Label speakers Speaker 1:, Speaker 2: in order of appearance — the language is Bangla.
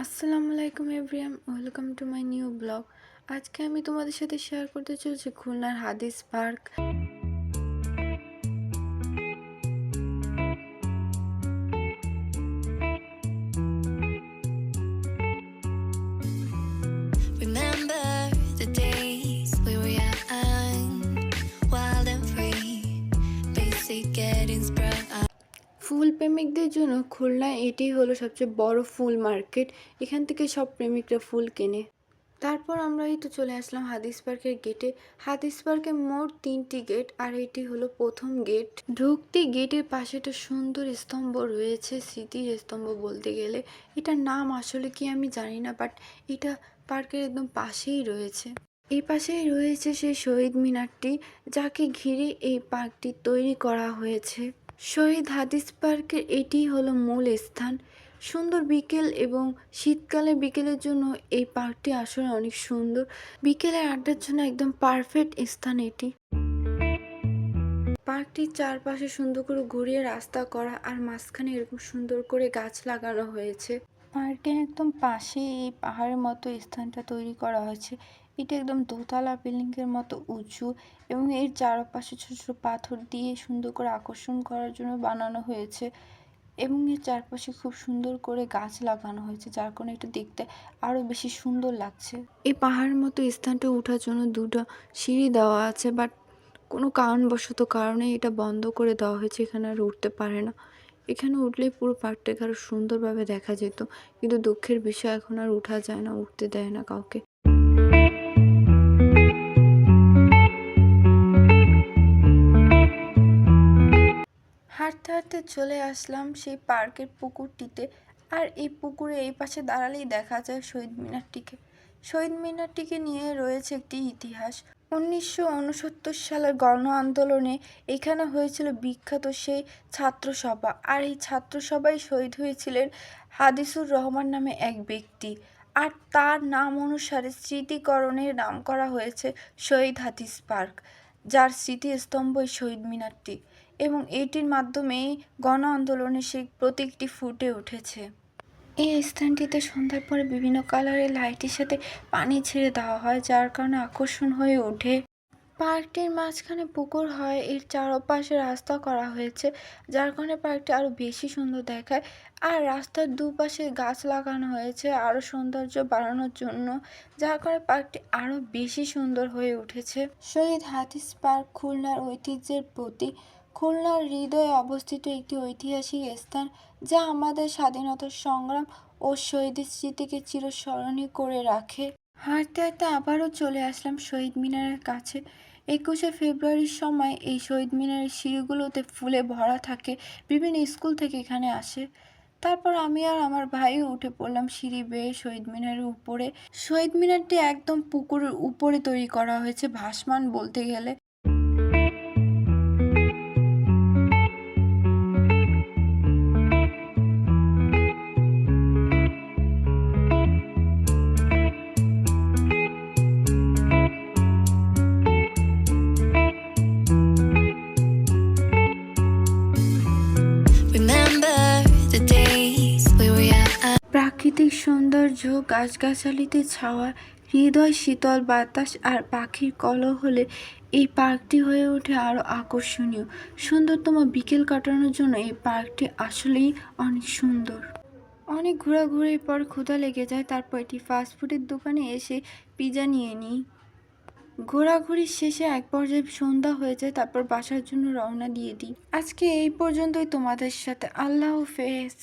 Speaker 1: আসসালামু আলাইকুম everyone welcome to my new blog আজকে আমি তোমাদের সাথে শেয়ার করতে চলেছি খুলনার হাদিস পার্ক
Speaker 2: getting up.
Speaker 1: ফুল প্রেমিকদের জন্য খুলনায় এটি হলো সবচেয়ে বড় ফুল মার্কেট। এখান থেকে সব প্রেমিকরা ফুল কেনে। তারপর আমরা এই তো চলে আসলাম হাদিস পার্কের গেটে। হাদিস পার্কে মোট তিনটি গেট আর এটি হলো প্রথম গেট। ঢুকতে গেটের পাশে একটা সুন্দর স্তম্ভ রয়েছে, স্মৃতির স্তম্ভ বলতে গেলে। এটার নাম আসলে কি আমি জানি না বাট এটা পার্কের একদম পাশেই রয়েছে। এই পাশেই রয়েছে সেই শহীদ মিনারটি, যাকে ঘিরে এই পার্কটি তৈরি করা হয়েছে। শহীদ হাদিস পার্কের এটি হলো মূল স্থান। সুন্দর বিকেল এবং শীতকালে বিকেলের জন্য এই পার্কটি আসলে অনেক সুন্দর। বিকেলে আড্ডার জন্য একদম পারফেক্ট স্থান এটি। পার্কটির চারপাশে সুন্দর করে ঘুরিয়ে রাস্তা করা আর মাঝখানে এরকম সুন্দর করে গাছ লাগানো হয়েছে। পার্কের একদম পাশে এই পাহাড়ের মতো স্থানটা তৈরি করা হয়েছে। এটা একদম দোতলা বিল্ডিংয়ের মতো উঁচু এবং এর চারপাশে ছোট ছোট পাথর দিয়ে সুন্দর করে আকর্ষণ করার জন্য বানানো হয়েছে এবং এর চারপাশে খুব সুন্দর করে গাছ লাগানো হয়েছে, যার কারণে এটা দেখতে আরও বেশি সুন্দর লাগছে। এই পাহাড়ের মতো স্থানটা ওঠার জন্য দুটো সিঁড়ি দেওয়া আছে বাট কোনো কারণবশত কারণে এটা বন্ধ করে দেওয়া হয়েছে, এখানে আর উঠতে পারে না। এখানে উঠলে পুরো পার্কটাকে আরও সুন্দরভাবে দেখা যেত, কিন্তু দুঃখের বিষয় এখন আর উঠা যায় না, উঠতে দেয় না কাউকে। হাঁটতে হাঁটতে চলে আসলাম সেই পার্কের পুকুরটিতে। আর এই পুকুরে এই পাশে দাঁড়ালেই দেখা যায় শহীদ মিনারটিকে। শহীদ মিনারটিকে নিয়ে রয়েছে একটি ইতিহাস। উনিশশো উনসত্তর সালের গণ আন্দোলনে এখানে হয়েছিল বিখ্যাত সেই ছাত্রসভা। আর এই ছাত্রসভায় শহীদ হয়েছিলেন হাদিসুর রহমান নামে এক ব্যক্তি। আর তার নাম অনুসারে স্মৃতিকরণের নাম করা হয়েছে শহীদ হাদিস পার্ক। যার স্মৃতিস্তম্ভ শহীদ মিনারটি এবং এটির মাধ্যমেই গণ আন্দোলনের সেই প্রতীকটি ফুটে উঠেছে। এই স্থানটিতে সন্ধ্যার পরে বিভিন্ন কালারের লাইটের সাথে পানি ছেড়ে দেওয়া হয়, যার কারণে আকর্ষণ হয়ে ওঠে। পার্কটির মাঝখানে পুকুর হয়। এর চারপাশে রাস্তা করা হয়েছে, যার কারণে পার্কটি আরও বেশি সুন্দর দেখায়। আর রাস্তার দুপাশে গাছ লাগানো হয়েছে আরও সৌন্দর্য বাড়ানোর জন্য, যার কারণে পার্কটি আরও বেশি সুন্দর হয়ে উঠেছে। শহীদ হাদিস পার্ক খুলনার ঐতিহ্যের প্রতীক। খুলনার হৃদয়ে অবস্থিত একটি ঐতিহাসিক স্থান, যা আমাদের স্বাধীনতার সংগ্রাম ও শহীদের স্মৃতিকে চিরস্মরণীয় করে রাখে। হাঁটতে হাঁটতে আবারও চলে আসলাম শহীদ মিনারের কাছে। একুশে ফেব্রুয়ারির সময় এই শহীদ মিনারের সিঁড়িগুলোতে ফুলে ভরা থাকে, বিভিন্ন স্কুল থেকে এখানে আসে। তারপর আমি আর আমার ভাইও উঠে পড়লাম সিঁড়ি বেয়ে শহীদ মিনারের উপরে। শহীদ মিনারটি একদম পুকুরের উপরে তৈরি করা হয়েছে ভাসমান বলতে গেলে। প্রাকৃতিক সৌন্দর্য গাছগাছালিতে ছাওয়া, হৃদয় শীতল বাতাস আর পাখির কলহলে এই পার্কটি হয়ে ওঠে আরও আকর্ষণীয়। সুন্দরতম বিকেল কাটানোর জন্য এই পার্কটি আসলেই অনেক সুন্দর। অনেক ঘোরাঘুরির পর ক্ষুধা লেগে যায়, তারপর এটি ফাস্টফুডের দোকানে এসে পিজা নিয়ে নিই। ঘোরাঘুরির শেষে এক পর্যায়ে সন্ধ্যা হয়ে যায়, তারপর বাসার জন্য রওনা দিয়ে দিই। আজকে এই পর্যন্তই, তোমাদের সাথে আল্লাহ হাফেজ।